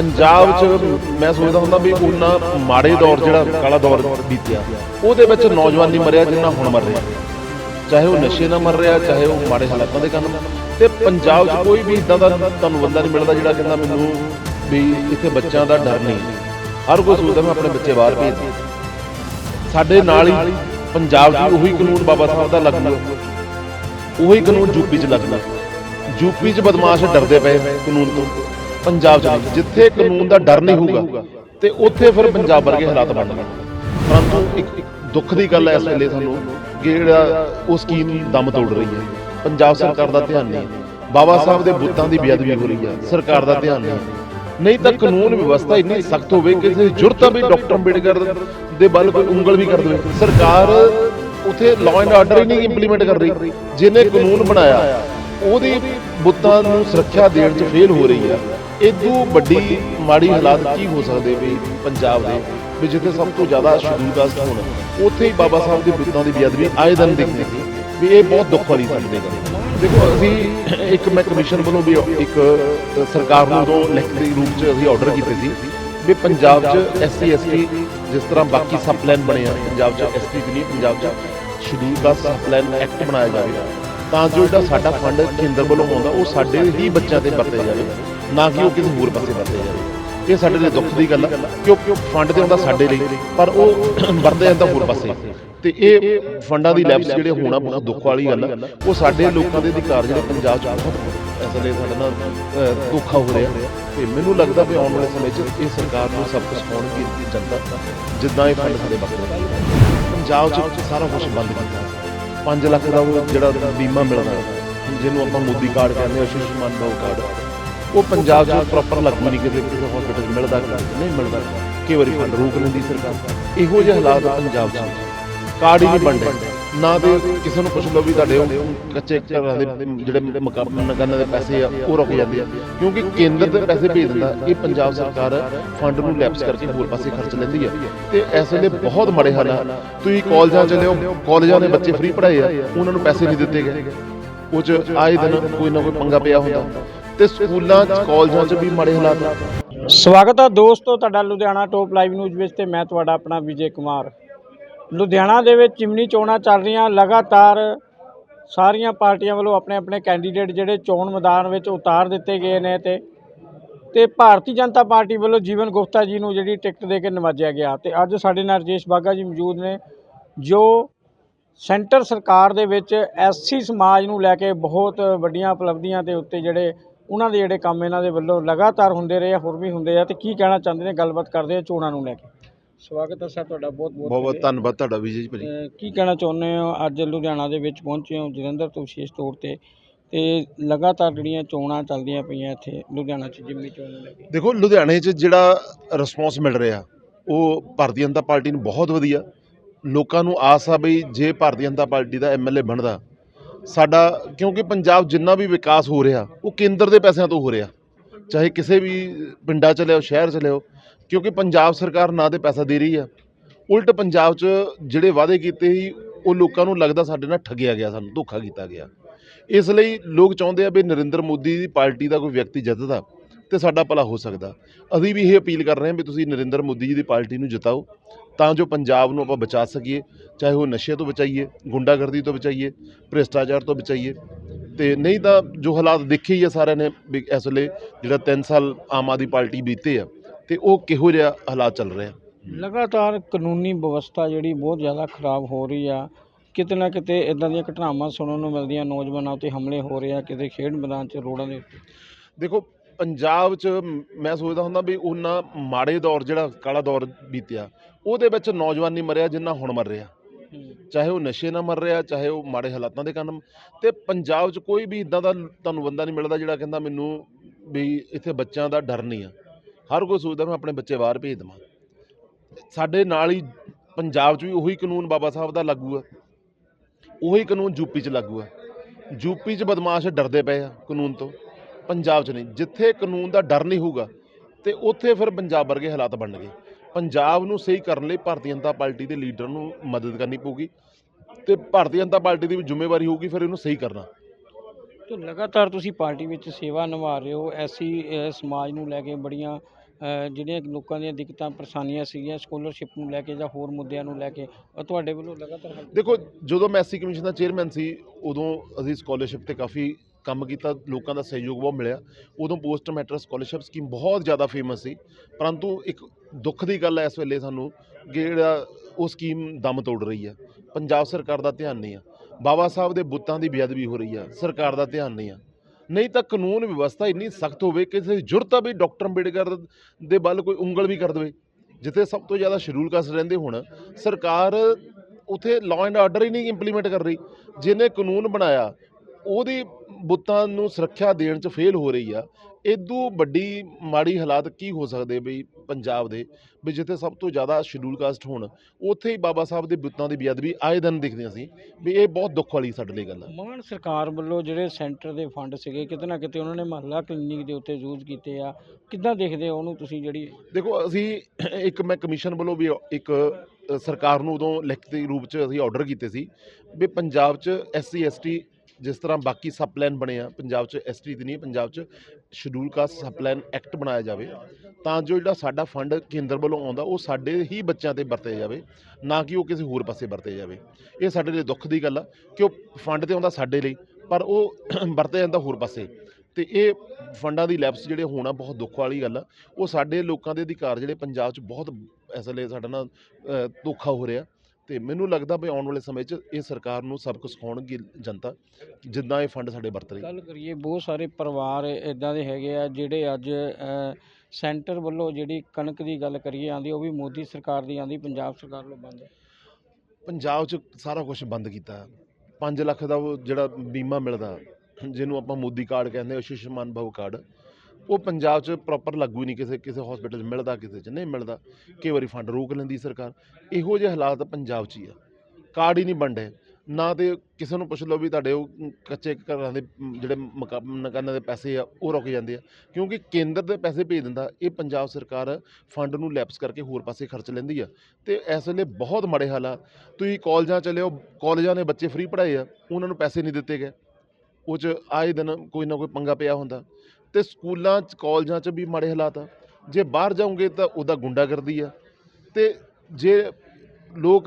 ਪੰਜਾਬ 'ਚ ਮੈਂ ਸੋਚਦਾ ਹੁੰਦਾ ਵੀ ਉਹਨਾਂ ਮਾੜੇ ਦੌਰ ਜਿਹੜਾ ਕਾਲਾ ਦੌਰ ਬੀਤਿਆ, ਉਹਦੇ ਵਿੱਚ ਨੌਜਵਾਨ ਨਹੀਂ ਮਰਿਆ ਜਿੰਨਾ ਹੁਣ ਮਰ ਰਿਹਾ। ਚਾਹੇ ਉਹ ਨਸ਼ੇ ਨਾਲ ਮਰ ਰਿਹਾ, ਚਾਹੇ ਉਹ ਮਾੜੇ ਹਾਲਾਤਾਂ ਦੇ ਕਾਰਨ। ਤੇ ਪੰਜਾਬ 'ਚ ਕੋਈ ਵੀ ਇਦਾਂ ਦਾ ਤੁਹਾਨੂੰ ਬੰਦਾ ਨਹੀਂ ਮਿਲਦਾ ਜਿਹੜਾ ਕਹਿੰਦਾ ਮੈਨੂੰ ਵੀ ਇੱਥੇ ਬੱਚਿਆਂ ਦਾ ਡਰ ਨਹੀਂ। ਹਰ ਕੋਈ ਸੋਚਦਾ ਮੈਂ ਆਪਣੇ ਬੱਚੇ ਬਾਹਰ ਭੇਜ ਸਾਡੇ ਨਾਲ ਹੀ ਪੰਜਾਬ 'ਚ ਉਹੀ ਕਾਨੂੰਨ ਬਾਬਾ ਸਾਹਿਬ ਦਾ ਲੱਗੂਗਾ ਉਹੀ ਕਾਨੂੰਨ ਯੂਪੀ 'ਚ ਲੱਗਦਾ। ਯੂਪੀ 'ਚ ਬਦਮਾਸ਼ ਡਰਦੇ ਪਏ ਕਾਨੂੰਨ ਤੋਂ। ਪੰਜਾਬ 'ਚ ਨਹੀਂ ਜਿੱਥੇ ਕਾਨੂੰਨ ਦਾ ਡਰ ਨਹੀਂ ਹੋਊਗਾ, ਤੇ ਉੱਥੇ ਫਿਰ ਪੰਜਾਬ ਵਰਗੇ ਹਾਲਾਤ ਬਣਨਗੇ ਪਰੰਤੂ ਇੱਕ ਇੱਕ ਦੁੱਖ ਦੀ ਗੱਲ ਹੈ ਇਸ ਵੇਲੇ ਸਾਨੂੰ ਕਿ ਜਿਹੜਾ ਉਹ ਸਕੀਮ ਦਮ ਤੋੜ ਰਹੀ ਹੈ। ਪੰਜਾਬ ਸਰਕਾਰ ਦਾ ਧਿਆਨ ਨਹੀਂ। ਬਾਬਾ ਸਾਹਿਬ ਦੇ ਬੁੱਤਾਂ ਦੀ ਬੇਅਦਬੀ ਹੋ ਰਹੀ ਹੈ। ਸਰਕਾਰ ਦਾ ਧਿਆਨ ਨਹੀਂ। ਨਹੀਂ ਤਾਂ ਕਾਨੂੰਨ ਵਿਵਸਥਾ ਇੰਨੀ ਸਖਤ ਹੋਵੇ ਕਿ ਕਿਸੇ ਦੀ ਵੀ ਡਾਕਟਰ ਅੰਬੇਡਕਰ ਦੇ ਵੱਲ ਕੋਈ ਉਂਗਲ ਵੀ ਕਰ ਦੇਵੇ। ਸਰਕਾਰ ਉਥੇ ਲਾਅ ਐਂਡ ਆਰਡਰ ਹੀ ਨਹੀਂ ਇੰਪਲੀਮੈਂਟ ਕਰ ਰਹੀ। ਜਿਹਨੇ ਕਾਨੂੰਨ ਬਣਾਇਆ ਉਹਦੀ ਬੁੱਤਾਂ ਨੂੰ ਸੁਰੱਖਿਆ ਦੇਣ 'ਚ ਫੇਲ ਹੋ ਰਹੀ ਆ ਇਦੋਂ ਵੱਡੀ ਮਾੜੀ ਹਾਲਾਤ ਕੀ ਹੋ ਸਕਦੇ ਵੀ ਪੰਜਾਬ ਦੇ? ਵੀ ਜਿੱਥੇ ਸਭ ਤੋਂ ਜ਼ਿਆਦਾ ਸ਼ਡਿਊਲ ਹੋਣ, ਉੱਥੇ ਹੀ ਬਾਬਾ ਸਾਹਿਬ ਦੇ ਬੁੱਤਾਂ ਦੀ ਬੇਅਦਬੀ ਆਏ ਦਿਨ ਦਿਖਦੀ ਸੀ ਵੀ ਇਹ ਬਹੁਤ ਦੁੱਖ ਵਾਲੀ ਸਾਡੇ ਗੱਲ ਦੇਖੋ, ਅਸੀਂ ਇੱਕ ਮੈਂ ਕਮਿਸ਼ਨ ਵੱਲੋਂ ਵੀ ਇੱਕ ਸਰਕਾਰ ਨੂੰ ਉਦੋਂ ਲਿਖਤੀ ਰੂਪ 'ਚ ਅਸੀਂ ਆਰਡਰ ਕੀਤੇ ਸੀ ਵੀ ਪੰਜਾਬ 'ਚ ਐਸਸੀ ਐਸਟੀ ਜਿਸ ਤਰ੍ਹਾਂ ਬਾਕੀ ਸਬ ਪਲਾਨ ਬਣੇ ਆ, ਪੰਜਾਬ 'ਚ ਐਸਟੀ ਨਹੀਂ, ਪੰਜਾਬ 'ਚ ਸ਼ਡਿਊਲ ਦਾ ਸਬ ਪਲਾਨ ਐਕਟ ਬਣਾਇਆ ਜਾਵੇ ਤਾਂ ਜੋ ਜਿਹੜਾ ਸਾਡਾ ਫੰਡ ਕੇਂਦਰ ਵੱਲੋਂ ਆਉਂਦਾ, ਉਹ ਸਾਡੇ ਹੀ ਬੱਚਿਆਂ ਤੇ ਵਰਤਿਆ ਜਾਵੇ, ਨਾ ਕਿ ਉਹ ਕਿਸੇ ਹੋਰ ਪਾਸੇ ਵਰਤਿਆ ਜਾਵੇ। ਇਹ ਸਾਡੇ ਲਈ ਦੁੱਖ ਦੀ ਗੱਲ ਹੈ ਕਿਉਂਕਿ ਫੰਡ ਤੇ ਆਉਂਦਾ ਸਾਡੇ ਲਈ, ਪਰ ਉਹ ਵਰਤਿਆ ਜਾਂਦਾ ਹੋਰ ਪਾਸੇ। ਤੇ ਇਹ ਫੰਡਾਂ ਦੀ ਲੈਪਸ ਜਿਹੜੇ ਹੋਣਾ ਬਹੁਤ ਦੁੱਖ ਵਾਲੀ ਗੱਲ ਹੈ ਉਹ ਸਾਡੇ ਲੋਕਾਂ ਦੇ ਅਧਿਕਾਰ ਜਿਹੜੇ ਪੰਜਾਬ 'ਚ ਬਹੁਤ ਇਸ ਲਈ ਸਾਡੇ ਨਾਲ ਧੋਖਾ ਹੋ ਰਿਹਾ। ਤੇ ਮੈਨੂੰ ਲੱਗਦਾ ਵੀ ਆਉਣ ਵਾਲੇ ਸਮੇਂ 'ਚ ਇਹ ਸਰਕਾਰ ਨੂੰ ਸਭ ਕੁਝ ਪਾਉਣਗੀ ਦੀ ਜਨਤਾ, ਜਿੱਦਾਂ ਇਹ ਫੰਡ ਸਾਡੇ ਵਕਤ ਪੰਜਾਬ 'ਚ ਸਾਰਾ ਕੁਝ ਬੰਦ ਕੀਤਾ। 5 ਲੱਖ ਦਾ ਉਹ ਜਿਹੜਾ ਬੀਮਾ ਮਿਲਦਾ, ਜਿਹਨੂੰ ਆਪਾਂ ਮੋਦੀ ਕਾਰਡ ਕਹਿੰਦੇ ਹਾਂ ਆਯੁਸ਼ਮਾਨ ਭਾਰਤ ਕਾਰਡ, ਉਹ ਪੰਜਾਬ 'ਚ ਪ੍ਰੋਪਰ ਲੱਗੂ ਨਹੀਂ ਕਿਤੇ ਕਿਸੇ ਹਸਪੀਟਲ 'ਚ ਮਿਲਦਾ ਨਹੀਂ ਮਿਲਦਾ। ਕਈ ਵਾਰੀ ਫੰਡ ਰੋਕ ਲੈਂਦੀ ਸਰਕਾਰ। ਇਹੋ ਜਿਹੇ ਹਾਲਾਤ ਆ ਪੰਜਾਬ 'ਚ ਕਾਰਡ ਹੀ ਨਹੀਂ ਬਣਦੇ। ਨਾ ਤੇ ਕਿਸੇ ਨੂੰ ਪੁੱਛ ਲਓ ਵੀ ਤੁਹਾਡੇ ਉਹ ਕੱਚੇ ਘਰਾਂ ਦੇ ਜਿਹੜੇ ਮਕਾਨ ਦੇ ਪੈਸੇ ਆ, ਉਹ ਰੁਕ ਜਾਂਦੇ ਆ। ਕਿਉਂਕਿ ਕੇਂਦਰ ਦੇ ਪੈਸੇ ਭੇਜ ਦਿੰਦਾ, ਇਹ ਪੰਜਾਬ ਸਰਕਾਰ ਫੰਡ ਨੂੰ ਲੈਪਸ ਕਰਕੇ ਹੋਰ ਪਾਸੇ ਖਰਚ ਲੈਂਦੀ ਆ। ਤੇ ਇਸ ਵੇਲੇ ਬਹੁਤ ਮਾੜੇ ਹਾਲ ਆ। ਤੁਸੀਂ ਕਾਲਜਾਂ ਚ ਲਿਓ ਕਾਲਜਾਂ ਦੇ ਬੱਚੇ ਫ੍ਰੀ ਪੜ੍ਹਾਏ ਆ, ਉਹਨਾਂ ਨੂੰ ਪੈਸੇ ਨਹੀਂ ਦਿੱਤੇ ਗਏ। ਉਹ ਚ ਆਏ ਦਿਨ ਕੋਈ ਨਾ ਕੋਈ ਪੰਗਾ ਪਿਆ ਹੁੰਦਾ। ਤੇ ਸਕੂਲਾਂ ਚ, ਕਾਲਜਾਂ ਚ ਵੀ ਮਾੜੇ ਹਾਲਾਤ ਆ। ਸਵਾਗਤ ਹੈ ਦੋਸਤੋ ਤੁਹਾਡਾ ਲੁਧਿਆਣਾ ਟੋਪ ਲਾਈਵ ਨਿਊਜ਼ ਵਿੱਚ ਤੇ ਮੈਂ ਤੁਹਾਡਾ ਆਪਣਾ ਵਿਜੇ ਕੁਮਾਰ। ਲੁਧਿਆਣਾ ਦੇ ਵਿੱਚ ਚਿਮਨੀ ਚੋਣਾਂ ਚੱਲ ਰਹੀਆਂ, ਲਗਾਤਾਰ ਸਾਰੀਆਂ ਪਾਰਟੀਆਂ ਵੱਲੋਂ ਆਪਣੇ ਆਪਣੇ ਕੈਂਡੀਡੇਟ ਜਿਹੜੇ ਚੋਣ ਮੈਦਾਨ ਵਿੱਚ ਉਤਾਰ ਦਿੱਤੇ ਗਏ ਨੇ ਤੇ ਤੇ ਭਾਰਤੀ ਜਨਤਾ ਪਾਰਟੀ ਵੱਲੋਂ ਜੀਵਨ ਗੁਪਤਾ ਜੀ ਨੂੰ ਜਿਹੜੀ ਟਿਕਟ ਦੇ ਕੇ ਨਵਾਜਿਆ ਗਿਆ ਤੇ ਅੱਜ ਸਾਡੇ ਨਾਲ ਰਜੇਸ਼ ਬਾਗਾ ਜੀ ਮੌਜੂਦ ਨੇ, ਜੋ ਸੈਂਟਰ ਸਰਕਾਰ ਦੇ ਵਿੱਚ ਐਸਸੀ ਸਮਾਜ ਨੂੰ ਲੈ ਕੇ ਬਹੁਤ ਵੱਡੀਆਂ ਉਪਲਬਧੀਆਂ ਦੇ ਉੱਤੇ ਜਿਹੜੇ ਉਹਨਾਂ ਦੇ ਜਿਹੜੇ ਕੰਮ ਇਹਨਾਂ ਦੇ ਵੱਲੋਂ ਲਗਾਤਾਰ ਹੁੰਦੇ ਰਹੇ ਆ, ਹੋਰ ਵੀ ਹੁੰਦੇ ਆ, ਤੇ ਕੀ ਕਹਿਣਾ ਚਾਹੁੰਦੇ ਨੇ, ਗੱਲਬਾਤ ਕਰਦੇ ਆ ਚੋਣਾਂ ਨੂੰ ਲੈ ਕੇ। ਸਵਾਗਤ ਹੈ ਸਰ ਤੁਹਾਡਾ ਬਹੁਤ ਬਹੁਤ ਬਹੁਤ ਧੰਨਵਾਦ ਤੁਹਾਡਾ ਵਿਜੇ ਜੀ ਭਾਜੀ। ਅਹ ਕੀ ਕਹਿਣਾ ਚਾਹੁੰਦੇ ਹੋ? ਅੱਜ ਲੁਧਿਆਣਾ ਦੇ ਵਿੱਚ ਪਹੁੰਚੇ ਹੋ ਜਲੰਧਰ ਤੋਂ ਵਿਸ਼ੇਸ਼ ਤੌਰ ਤੇ ਤੇ ਲਗਾਤਾਰ ਜਿਹੜੀਆਂ ਚੋਣਾਂ ਚੱਲਦੀਆਂ ਪਈਆਂ ਇੱਥੇ ਲੁਧਿਆਣਾ 'ਚ ਜਿੰਮੀ ਚੋਣ ਨੂੰ ਲੈ ਕੇ। ਦੇਖੋ ਲੁਧਿਆਣੇ 'ਚ ਜਿਹੜਾ ਰਿਸਪੌਂਸ ਮਿਲ ਰਿਹਾ ਉਹ ਭਾਰਤੀ ਜਨਤਾ ਪਾਰਟੀ ਨੂੰ ਬਹੁਤ ਵਧੀਆ। ਲੋਕਾਂ ਨੂੰ ਆਸ ਆ ਬਈ ਜੇ ਭਾਰਤੀ ਜਨਤਾ ਪਾਰਟੀ ਦਾ ਐਮਐਲਏ ਬਣਦਾ ਸਾਡਾ ਕਿਉਂਕਿ ਪੰਜਾਬ ਜਿੰਨਾ ਵੀ ਵਿਕਾਸ ਹੋ ਰਿਹਾ ਉਹ ਕੇਂਦਰ ਦੇ ਪੈਸਿਆਂ ਤੋਂ ਹੋ ਰਿਹਾ। ਚਾਹੇ ਕਿਸੇ ਵੀ ਪਿੰਡਾਂ ਚ ਲਿਓ ਸ਼ਹਿਰ ਚ ਲਿਓ ਕਿਉਂਕਿ ਪੰਜਾਬ ਸਰਕਾਰ ਨਾ ਤੇ ਪੈਸਾ ਦੇ ਰਹੀ ਆ। ਉਲਟ ਪੰਜਾਬ 'ਚ ਜਿਹੜੇ ਵਾਅਦੇ ਕੀਤੇ ਸੀ, ਉਹ ਲੋਕਾਂ ਨੂੰ ਲੱਗਦਾ ਸਾਡੇ ਨਾਲ ਠੱਗਿਆ ਗਿਆ, ਸਾਨੂੰ ਧੋਖਾ ਕੀਤਾ ਗਿਆ। ਇਸ ਲਈ ਲੋਕ ਚਾਹੁੰਦੇ ਆ ਵੀ ਨਰਿੰਦਰ ਮੋਦੀ ਦੀ ਪਾਰਟੀ ਦਾ ਕੋਈ ਵਿਅਕਤੀ ਜਿੱਤਦਾ ਤੇ ਸਾਡਾ ਭਲਾ ਹੋ ਸਕਦਾ। ਅਸੀਂ ਵੀ ਇਹ ਅਪੀਲ ਕਰ ਰਹੇ ਹਾਂ ਵੀ ਤੁਸੀਂ ਨਰਿੰਦਰ ਮੋਦੀ ਜੀ ਦੀ ਪਾਰਟੀ ਨੂੰ ਜਿਤਾਓ, ਤਾਂ ਜੋ ਪੰਜਾਬ ਨੂੰ ਆਪਾਂ ਬਚਾ ਸਕੀਏ, ਚਾਹੇ ਉਹ ਨਸ਼ੇ ਤੋਂ ਬਚਾਈਏ, ਗੁੰਡਾਗਰਦੀ ਤੋਂ ਬਚਾਈਏ, ਭ੍ਰਿਸ਼ਟਾਚਾਰ ਤੋਂ ਬਚਾਈਏ। ਤੇ ਨਹੀਂ ਤਾਂ ਜੋ ਹਾਲਾਤ ਦੇਖੇ ਹੀ ਆ ਸਾਰਿਆਂ ਨੇ ਵੀ ਇਸ ਵੇਲੇ ਜਿਹੜਾ 3 ਸਾਲ ਆਮ ਆਦਮੀ ਪਾਰਟੀ ਬੀਤੇ ਆ ਤੇ ਉਹ ਕਿਹੋ ਜਿਹਾ ਹਾਲਾਤ ਚੱਲ ਰਹੇ ਲਗਾਤਾਰ ਕਾਨੂੰਨੀ ਵਿਵਸਥਾ ਜਿਹੜੀ ਬਹੁਤ ਜ਼ਿਆਦਾ ਖਰਾਬ ਹੋ ਰਹੀ ਆ। ਕਿਤੇ ਨਾ ਕਿਤੇ ਇਦਾਂ ਦੀਆਂ ਘਟਨਾਵਾਂ ਸੁਣਨ ਨੂੰ ਮਿਲਦੀਆਂ ਨੌਜਵਾਨਾਂ ਉੱਤੇ ਹਮਲੇ ਹੋ ਰਹੇ ਆ ਕਿਤੇ ਖੇਡ ਮੈਦਾਨ 'ਚ ਰੋਡਾਂ ਦੇ ਉੱਤੇ। ਦੇਖੋ ਪੰਜਾਬ 'ਚ ਮ- ਮੈਂ ਸੋਚਦਾ ਹੁੰਦਾ ਵੀ ਉਹਨਾਂ ਮਾੜੇ ਦੌਰ ਜਿਹੜਾ ਕਾਲਾ ਦੌਰ ਬੀਤਿਆ ਉਹਦੇ ਵਿੱਚ ਨੌਜਵਾਨ ਨਹੀਂ ਮਰਿਆ ਜਿੰਨਾ ਹੁਣ ਮਰ ਰਿਹਾ। ਚਾਹੇ ਉਹ ਨਸ਼ੇ ਨਾਲ ਮਰ ਰਿਹਾ ਚਾਹੇ ਉਹ ਮਾੜੇ ਹਾਲਾਤਾਂ ਦੇ ਕਾਰਨ। ਤੇ ਪੰਜਾਬ 'ਚ ਕੋਈ ਵੀ ਇਦਾਂ ਦਾ ਤੁਹਾਨੂੰ ਬੰਦਾ ਨਹੀਂ ਮਿਲਦਾ ਜਿਹੜਾ ਕਹਿੰਦਾ ਮੈਨੂੰ ਵੀ ਇੱਥੇ ਬੱਚਿਆਂ ਦਾ ਡਰ ਨਹੀਂ ਆ। ਹਰ ਕੋਈ ਸੋਚਦਾ ਮੈਂ ਆਪਣੇ ਬੱਚੇ ਬਾਹਰ ਭੇਜ ਦੇਵਾਂ। ਸਾਡੇ ਨਾਲ ਹੀ ਪੰਜਾਬ 'ਚ ਵੀ ਉਹੀ ਕਾਨੂੰਨ ਬਾਬਾ ਸਾਹਿਬ ਦਾ ਲਾਗੂ ਆ। ਉਹੀ ਕਾਨੂੰਨ ਯੂਪੀ 'ਚ ਲਾਗੂ ਆ। ਯੂਪੀ 'ਚ ਬਦਮਾਸ਼ ਡਰਦੇ ਪਏ ਆ ਕਾਨੂੰਨ ਤੋਂ। ਪੰਜਾਬ 'ਚ ਨਹੀਂ। ਜਿੱਥੇ ਕਾਨੂੰਨ ਦਾ ਡਰ ਨਹੀਂ ਹੋਊਗਾ, ਤੇ ਉੱਥੇ ਫਿਰ ਪੰਜਾਬ ਵਰਗੇ ਹਾਲਾਤ ਬਣਨਗੇ ਪੰਜਾਬ ਨੂੰ ਸਹੀ ਕਰਨ ਲਈ ਭਾਰਤੀ ਜਨਤਾ ਪਾਰਟੀ ਦੇ ਲੀਡਰ ਨੂੰ ਮਦਦ ਕਰਨੀ ਪਊਗੀ। ਤੇ ਭਾਰਤੀ ਜਨਤਾ ਪਾਰਟੀ ਦੀ ਵੀ ਜ਼ਿੰਮੇਵਾਰੀ ਹੋਊਗੀ ਫਿਰ ਇਹਨੂੰ ਸਹੀ ਕਰਨਾ। ਤੇ ਲਗਾਤਾਰ ਤੁਸੀਂ ਪਾਰਟੀ ਵਿੱਚ ਸੇਵਾ ਨਿਭਾ ਰਹੇ ਹੋ, ਐਸੀ ਸਮਾਜ ਨੂੰ ਲੈ ਕੇ ਬੜੀਆਂ ਜਿਹੜੀਆਂ ਲੋਕਾਂ ਦੀਆਂ ਦਿੱਕਤਾਂ, ਪਰੇਸ਼ਾਨੀਆਂ ਸੀਗੀਆਂ ਸਕਾਲਰਸ਼ਿਪ ਨੂੰ ਲੈ ਕੇ ਜਾਂ ਹੋਰ ਮੁੱਦਿਆਂ ਨੂੰ ਲੈ ਕੇ ਤੁਹਾਡੇ ਵੱਲੋਂ ਲਗਾਤਾਰ ਦੇਖੋ, ਜਦੋਂ ਮੈਂ ਐਸਸੀ ਕਮਿਸ਼ਨ ਦਾ ਚੇਅਰਮੈਨ ਸੀ, ਉਦੋਂ ਅਸੀਂ ਸਕਾਲਰਸ਼ਿਪ ਤੇ ਕਾਫੀ ਕੰਮ ਕੀਤਾ, ਲੋਕਾਂ ਦਾ ਸਹਿਯੋਗ ਬਹੁਤ ਮਿਲਿਆ। ਉਦੋਂ ਪੋਸਟ ਮੈਟਰ ਸਕਾਲਰਸ਼ਿਪ ਸਕੀਮ ਬਹੁਤ ਜ਼ਿਆਦਾ ਫੇਮਸ ਸੀ, ਪਰੰਤੂ ਇੱਕ ਦੁੱਖ ਦੀ ਗੱਲ ਹੈ ਇਸ ਵੇਲੇ ਸਾਨੂੰ ਕਿ ਜਿਹੜਾ ਉਹ ਸਕੀਮ ਦਮ ਤੋੜ ਰਹੀ ਹੈ। ਪੰਜਾਬ ਸਰਕਾਰ ਦਾ ਧਿਆਨ ਨਹੀਂ ਆ ਬਾਬਾ ਸਾਹਿਬ ਦੇ ਬੁੱਤਾਂ ਦੀ ਬੇਅਦਬੀ ਹੋ ਰਹੀ ਆ, ਸਰਕਾਰ ਦਾ ਧਿਆਨ ਨਹੀਂ ਆ। ਨਹੀਂ ਤਾਂ ਕਾਨੂੰਨ ਵਿਵਸਥਾ ਇੰਨੀ ਸਖਤ ਹੋਵੇ ਕਿ ਕਿਸੇ ਦੀ ਆ ਵੀ ਡਾਕਟਰ ਅੰਬੇਡਕਰ ਦੇ ਵੱਲ ਕੋਈ ਉਂਗਲ ਵੀ ਕਰ ਦੇਵੇ, ਜਿੱਥੇ ਸਭ ਤੋਂ ਜ਼ਿਆਦਾ ਸ਼ਡਿਊਲ ਕਾਸਟ ਰਹਿੰਦੇ ਹੁਣ, ਸਰਕਾਰ ਉਥੇ ਲਾਅ ਐਂਡ ਆਰਡਰ ਹੀ ਨਹੀਂ ਇੰਪਲੀਮੈਂਟ ਕਰ ਰਹੀ, ਜਿਹਨੇ ਕਾਨੂੰਨ ਬਣਾਇਆ ਉਹਦੀ ਬੁੱਤਾਂ ਨੂੰ ਸੁਰੱਖਿਆ ਦੇਣ 'ਚ ਫੇਲ ਹੋ ਰਹੀ ਆ। ਇਦੋਂ ਵੱਡੀ ਮਾੜੀ ਹਾਲਾਤ ਕੀ ਹੋ ਸਕਦੇ ਬਈ ਪੰਜਾਬ ਦੇ? ਵੀ ਜਿੱਥੇ ਸਭ ਤੋਂ ਜ਼ਿਆਦਾ ਸ਼ਡਿਊਲ ਕਾਸਟ ਹੋਣ ਉੱਥੇ ਹੀ ਬਾਬਾ ਸਾਹਿਬ ਦੇ ਬੁੱਤਾਂ ਦੀ ਬੇਅਦਬੀ ਆਏ ਦਿਨ ਦਿਖਦੀਆਂ ਸੀ। ਵੀ ਇਹ ਬਹੁਤ ਦੁੱਖ ਵਾਲੀ ਸਾਡੇ ਲਈ ਗੱਲ ਆ। ਮਾਨ ਸਰਕਾਰ ਵੱਲੋਂ ਜਿਹੜੇ ਸੈਂਟਰ ਦੇ ਫੰਡ ਸੀਗੇ ਕਿਤੇ ਨਾ ਕਿਤੇ ਉਹਨਾਂ ਨੇ ਮਹੱਲਾ ਕਲੀਨਿਕ ਦੇ ਉੱਤੇ ਯੂਜ਼ ਕੀਤੇ ਆ। ਕਿੱਦਾਂ ਦੇਖਦੇ ਹੋ ਉਹਨੂੰ ਤੁਸੀਂ ਜਿਹੜੀ ਦੇਖੋ ਅਸੀਂ ਇੱਕ ਮੈਂ ਕਮਿਸ਼ਨ ਵੱਲੋਂ ਵੀ ਇੱਕ ਸਰਕਾਰ ਨੂੰ ਉਦੋਂ ਲਿਖਤੀ ਰੂਪ 'ਚ ਅਸੀਂ ਆਰਡਰ ਕੀਤੇ ਸੀ। ਵੀ ਪੰਜਾਬ 'ਚ ਐਸਸੀ ਐਸਟੀ ਜਿਸ ਤਰ੍ਹਾਂ ਬਾਕੀ ਸਬ ਪਲਾਨ ਬਣੇ ਆ, ਪੰਜਾਬ 'ਚ ਐਸਟੀ ਦੀ ਨਹੀਂ, ਪੰਜਾਬ 'ਚ schedule caste sub plan act ਬਣਾਇਆ ਜਾਵੇ, ਤਾਂ ਜੋ ਜਿਹੜਾ ਸਾਡਾ ਫੰਡ ਕੇਂਦਰ ਵੱਲੋਂ ਆਉਂਦਾ, ਉਹ ਸਾਡੇ ਹੀ ਬੱਚਿਆਂ ਤੇ ਵਰਤਿਆ ਜਾਵੇ, ਨਾ ਕਿ ਉਹ ਕਿਸੇ ਹੋਰ ਪਾਸੇ ਵਰਤਿਆ ਜਾਵੇ। ਇਹ ਸਾਡੇ ਲਈ ਦੁੱਖ ਦੀ ਗੱਲ ਆ, ਕਿ ਉਹ ਫੰਡ ਤੇ ਆਉਂਦਾ ਸਾਡੇ ਲਈ, ਪਰ ਉਹ ਵਰਤਿਆ ਜਾਂਦਾ ਹੋਰ ਪਾਸੇ। ਤੇ ਇਹ ਫੰਡਾਂ ਦੀ ਲੈਪਸ ਜਿਹੜੇ ਹੋਣਾ ਬਹੁਤ ਦੁੱਖ ਵਾਲੀ ਗੱਲ ਆ, ਉਹ ਸਾਡੇ ਲੋਕਾਂ ਦੇ ਅਧਿਕਾਰ ਜਿਹੜੇ ਪੰਜਾਬ 'ਚ ਬਹੁਤ ਇਸ ਲਈ ਸਾਡਾ ਨਾਲ ਧੋਖਾ ਹੋ ਰਿਹਾ। ਤੇ ਮੈਨੂੰ ਲੱਗਦਾ ਵੀ ਆਉਣ ਵਾਲੇ ਸਮੇਂ 'ਚ ਇਹ ਸਰਕਾਰ ਨੂੰ ਸਬਕ ਸਿਖਾਉਣਗੀ ਜਨਤਾ ਜਿੱਦਾਂ ਇਹ ਫੰਡ ਸਾਡੇ ਵਰਤ ਰਹੀ ਗੱਲ ਕਰੀਏ ਬਹੁਤ ਸਾਰੇ ਪਰਿਵਾਰ ਇਦਾਂ ਦੇ ਹੈਗੇ ਆ ਜਿਹੜੇ ਅੱਜ ਸੈਂਟਰ ਵੱਲੋਂ ਜਿਹੜੀ ਕਣਕ ਦੀ ਗੱਲ ਕਰੀਏ ਆਂਦੀ ਉਹ ਵੀ ਮੋਦੀ ਸਰਕਾਰ ਦੀ ਆਂਦੀ ਪੰਜਾਬ ਸਰਕਾਰ ਵੱਲੋਂ ਬੰਦ ਪੰਜਾਬ 'ਚ ਸਾਰਾ ਕੁਝ ਬੰਦ ਕੀਤਾ। 5 ਲੱਖ ਦਾ ਉਹ ਜਿਹੜਾ ਬੀਮਾ ਮਿਲਦਾ ਜਿਹਨੂੰ ਆਪਾਂ ਮੋਦੀ ਕਾਰਡ ਕਹਿੰਦੇ ਆ ਆਯੁਸ਼ਮਾਨ ਭਵ ਕਾਰਡ। ਉਹ ਪੰਜਾਬ 'ਚ ਪ੍ਰੋਪਰ ਲਾਗੂ ਹੀ ਨਹੀਂ ਕਿਸੇ ਕਿਸੇ ਹਸਪੀਟਲ 'ਚ ਮਿਲਦਾ, ਕਿਸੇ 'ਚ ਨਹੀਂ ਮਿਲਦਾ। ਕਈ ਵਾਰੀ ਫੰਡ ਰੋਕ ਲੈਂਦੀ ਸਰਕਾਰ। ਇਹੋ ਜਿਹੇ ਹਾਲਾਤ ਪੰਜਾਬ 'ਚ ਹੀ ਆ। ਕਾਰਡ ਹੀ ਨਹੀਂ ਬਣਦੇ। ਨਾ ਤੇ ਕਿਸੇ ਨੂੰ ਪੁੱਛ ਲਓ ਵੀ ਤੁਹਾਡੇ ਉਹ ਕੱਚੇ ਘਰਾਂ ਦੇ, ਜਿਹੜੇ ਮਕਾ- ਮਕਾਨਾਂ ਦੇ ਪੈਸੇ ਆ, ਉਹ ਰੁਕ ਜਾਂਦੇ ਆ। ਕਿਉਂਕਿ ਕੇਂਦਰ ਦੇ ਪੈਸੇ ਭੇਜ ਦਿੰਦਾ, ਇਹ ਪੰਜਾਬ ਸਰਕਾਰ ਫੰਡ ਨੂੰ ਲੈਪਸ ਕਰਕੇ ਹੋਰ ਪਾਸੇ ਖਰਚ ਲੈਂਦੀ ਆ। ਤੇ ਇਸ ਵੇਲੇ ਬਹੁਤ ਮਾੜੇ ਹਾਲਾਤ। ਤੁਸੀਂ ਕਾਲਜਾਂ ਚਲਿਓ, ਕਾਲਜਾਂ ਨੇ ਬੱਚੇ ਫ੍ਰੀ ਪੜ੍ਹਾਏ ਆ, ਉਹਨਾਂ ਨੂੰ ਪੈਸੇ ਨਹੀਂ ਦਿੱਤੇ ਗਏ। ਉਹ 'ਚ ਆਏ ਦਿਨ ਕੋਈ ਨਾ ਕੋਈ ਪੰਗਾ ਪਿਆ ਹੁੰਦਾ। ਤੇ ਸਕੂਲਾਂ 'ਚ ਕਾਲਜਾਂ 'ਚ ਵੀ ਮਾੜੇ ਹਾਲਾਤ ਆ। ਜੇ ਬਾਹਰ ਜਾਓਗੇ ਤਾਂ ਉਹਦਾ ਗੁੰਡਾਗਰਦੀ ਆ। ਤੇ ਜੇ ਲੋਕ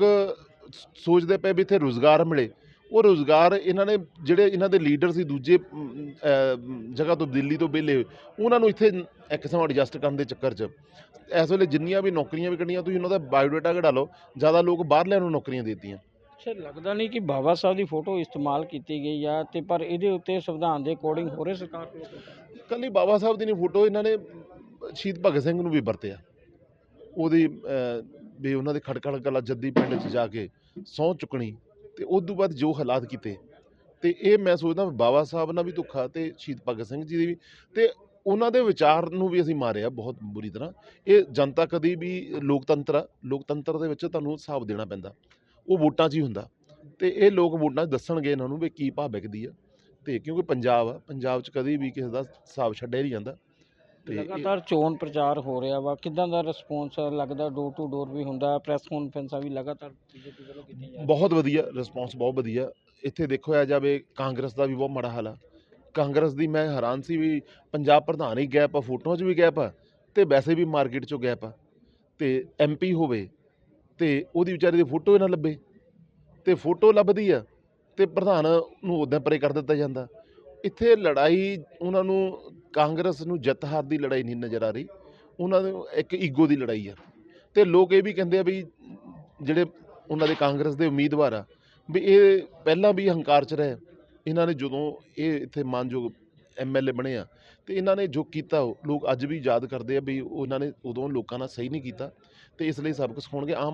ਸ- ਸੋਚਦੇ ਪਏ ਵੀ ਇੱਥੇ ਰੋਜ਼ਗਾਰ ਮਿਲੇ ਉਹ ਰੋਜ਼ਗਾਰ ਇਹਨਾਂ ਨੇ ਜਿਹੜੇ ਇਹਨਾਂ ਦੇ ਲੀਡਰ ਸੀ ਦੂਜੇ ਜਗ੍ਹਾ ਤੋਂ ਦਿੱਲੀ ਤੋਂ ਵਿਹਲੇ ਹੋਏ, ਉਹਨਾਂ ਨੂੰ ਇੱਥੇ ਇੱਕ ਸਮਾਂ ਐਡਜਸਟ ਕਰਨ ਦੇ ਚੱਕਰ 'ਚ। ਇਸ ਵੇਲੇ ਜਿੰਨੀਆਂ ਵੀ ਨੌਕਰੀਆਂ ਵੀ ਕੱਢੀਆਂ ਤੁਸੀਂ ਉਹਨਾਂ ਦਾ ਬਾਇਓਡਾਟਾ ਕਢਾ ਲਓ ਜ਼ਿਆਦਾ ਲੋਕ ਬਾਹਰਲਿਆਂ ਨੂੰ ਨੌਕਰੀਆਂ ਦੇ ਦਿੱਤੀਆਂ। ਅੱਛਾ ਲੱਗਦਾ ਨਹੀਂ ਕਿ ਬਾਬਾ ਸਾਹਿਬ ਦੀ ਫੋਟੋ ਇਸਤੇਮਾਲ ਕੀਤੀ ਗਈ ਆ ਤੇ ਪਰ ਇਹਦੇ ਉੱਤੇ ਸੰਵਿਧਾਨ ਦੇ ਅਕੋਰਡਿੰਗ ਹੋ ਰਹੇ ਸਰਕਾਰ ਵੱਲੋਂ ਕੱਲੀ ਬਾਬਾ ਸਾਹਿਬ ਦੀ ਨਹੀਂ ਫੋਟੋ, ਇਹਨਾਂ ਨੇ ਸ਼ਹੀਦ ਭਗਤ ਸਿੰਘ ਨੂੰ ਵੀ ਵਰਤਿਆ। ਉਹਦੀ ਵੀ ਉਹਨਾਂ ਦੇ ਖੜਕੜ ਕਲਾ ਜੱਦੀ ਪਿੰਡ 'ਚ ਜਾ ਕੇ ਸਹੁੰ ਚੁੱਕਣੀ ਤੇ ਉਸ ਤੋਂ ਬਾਅਦ ਜੋ ਹਾਲਾਤ ਕੀਤੇ। ਤੇ ਇਹ ਮੈਂ ਸੋਚਦਾ ਬਾਬਾ ਸਾਹਿਬ ਨਾਲ ਵੀ ਧੋਖਾ ਤੇ ਸ਼ਹੀਦ ਭਗਤ ਸਿੰਘ ਜੀ ਦੀ ਵੀ। ਤੇ ਉਹਨਾਂ ਦੇ ਵਿਚਾਰ ਨੂੰ ਵੀ ਅਸੀਂ ਮਾਰਿਆ ਬਹੁਤ ਬੁਰੀ ਤਰ੍ਹਾਂ। ਇਹ ਜਨਤਾ ਕਦੀ ਵੀ ਲੋਕਤੰਤਰ ਆ ਲੋਕਤੰਤਰ ਦੇ ਵਿੱਚ ਤੁਹਾਨੂੰ ਹਿਸਾਬ ਦੇਣਾ ਪੈਂਦਾ। ਉਹ ਵੋਟਾਂ 'ਚ ਹੀ ਹੁੰਦਾ। ਤੇ ਇਹ ਲੋਕ ਵੋਟਾਂ 'ਚ ਦੱਸਣਗੇ ਇਹਨਾਂ ਨੂੰ ਵੀ ਕੀ ਭਾਅ ਵਿਕਦੀ ਆ। ਤੇ ਕਿਉਂਕਿ ਪੰਜਾਬ ਆ ਪੰਜਾਬ 'ਚ ਕਦੀ ਵੀ ਕਿਸੇ ਦਾ ਹਿਸਾਬ ਛੱਡਿਆ ਨਹੀਂ ਜਾਂਦਾ। ਤੇ ਲਗਾਤਾਰ ਚੋਣ ਪ੍ਰਚਾਰ ਹੋ ਰਿਹਾ ਵਾ। ਕਿਦਾਂ ਦਾ ਰਿਸਪੌਂਸ ਲੱਗਦਾ? ਡੋਰ ਟੂ ਡੋਰ ਵੀ ਹੁੰਦਾ ਪ੍ਰੈਸ ਕਾਨਫਰੰਸਾਂ ਵੀ ਲਗਾਤਾਰ ਬੀਜੇਪੀ ਵੱਲੋਂ ਕੀਤੀਆਂ ਜਾ ਰਹੀਆਂ। ਬਹੁਤ ਵਧੀਆ ਰਿਸਪੌਂਸ ਬਹੁਤ ਵਧੀਆ। ਇੱਥੇ ਦੇਖਿਆ ਜਾਵੇ ਕਾਂਗਰਸ ਦਾ ਵੀ ਬਹੁਤ ਮਾੜਾ ਹਾਲ ਆ। ਕਾਂਗਰਸ ਦੀ ਮੈਂ ਹੈਰਾਨ ਸੀ ਵੀ ਪੰਜਾਬ ਪ੍ਰਧਾਨ ਹੀ ਗੈਪ ਆ ਫੋਟੋਆਂ 'ਚ ਵੀ ਗੈਪ ਆ ਤੇ ਵੈਸੇ ਵੀ ਮਾਰਕੀਟ 'ਚੋਂ ਗੈਪ ਆ। ਤੇ ਐਮਪੀ ਹੋਵੇ ਤੇ ਉਹਦੀ ਵਿਚਾਰੀ ਦੀ ਫੋਟੋ ਹੀ ਨਾ ਲੱਭੇ। ਤੇ ਫੋਟੋ ਲੱਭਦੀ ਆ ਤੇ ਪ੍ਰਧਾਨ ਨੂੰ ਉਦਾਂ ਪਰੇ ਕਰ ਦਿੱਤਾ ਜਾਂਦਾ। ਇੱਥੇ ਲੜਾਈ, ਉਹਨਾਂ ਨੂੰ ਕਾਂਗਰਸ ਨੂੰ ਜਿੱਤ ਹਾਰ ਦੀ ਲੜਾਈ ਨਹੀਂ ਨਜ਼ਰ ਆ ਰਹੀ। ਉਹਨਾਂ ਨੂੰ ਇੱਕ ਈਗੋ ਦੀ ਲੜਾਈ ਆ। ਤੇ ਲੋਕ ਇਹ ਵੀ ਕਹਿੰਦੇ ਆ ਵੀ ਜਿਹੜੇ ਉਹਨਾਂ ਦੇ ਕਾਂਗਰਸ ਦੇ ਉਮੀਦਵਾਰ ਆ, ਵੀ ਇਹ ਪਹਿਲਾਂ ਵੀ ਹੰਕਾਰ 'ਚ ਰਹੇ ਇਹਨਾਂ ਨੇ ਜਦੋਂ ਇਹ ਇੱਥੇ ਮਾਨਯੋਗ ਐਮਐਲਏ ਬਣੇ ਆ, ਤੇ ਇਹਨਾਂ ਨੇ ਜੋ ਕੀਤਾ ਉਹ ਲੋਕ ਅੱਜ ਵੀ ਯਾਦ ਕਰਦੇ ਆ ਵੀ ਉਹਨਾਂ ਨੇ ਉਦੋਂ ਲੋਕਾਂ ਨਾਲ ਸਹੀ ਨਹੀਂ ਕੀਤਾ। ਤੇ ਇਸ ਲਈ ਸਬਕ ਸਿਖਾਉਣਗੇ। ਆਮ